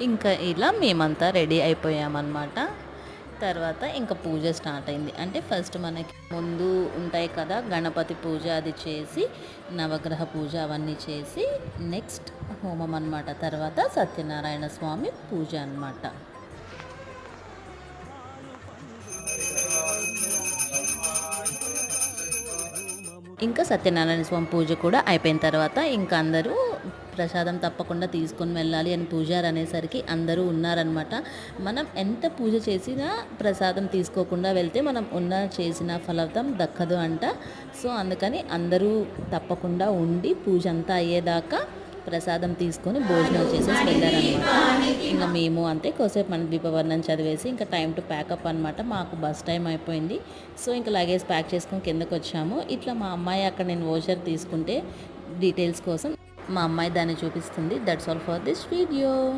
ఇంకా ఇలా మేమంతా రెడీ అయిపోయామన్నమాట. తర్వాత ఇంకా పూజ స్టార్ట్ అయింది. అంటే ఫస్ట్ మనకి ముందు ఉంటాయి కదా గణపతి పూజ అది చేసి నవగ్రహ పూజ అవన్నీ చేసి నెక్స్ట్ హోమం అనమాట తర్వాత సత్యనారాయణ స్వామి పూజ అన్నమాట. ఇంకా సత్యనారాయణ స్వామి పూజ కూడా అయిపోయిన తర్వాత ఇంకా అందరూ ప్రసాదం తప్పకుండా తీసుకొని వెళ్ళాలి అని పూజారి అనేసరికి అందరూ ఉన్నారనమాట మనం ఎంత పూజ చేసినా ప్రసాదం తీసుకోకుండా వెళ్తే మనం ఉన్న చేసిన ఫలితం దక్కదు అంట. సో అందుకని అందరూ తప్పకుండా ఉండి పూజ అంతా అయ్యేదాకా ప్రసాదం తీసుకొని భోజనం చేసేసి వెళ్ళారనమాట ఇంకా మేము అంతే కోసేపు మన దీపవర్ణం చదివేసి ఇంకా టైం టు ప్యాకప్ అనమాట మాకు బస్ టైం అయిపోయింది. సో ఇంకా లగేజ్ ప్యాక్ చేసుకొని కిందకు వచ్చాము ఇట్లా మా అమ్మాయి అక్కడ నేను ఓచర్ తీసుకుంటే డీటెయిల్స్ కోసం మా అమ్మాయి దాన్ని చూపిస్తుంది. That's all for this video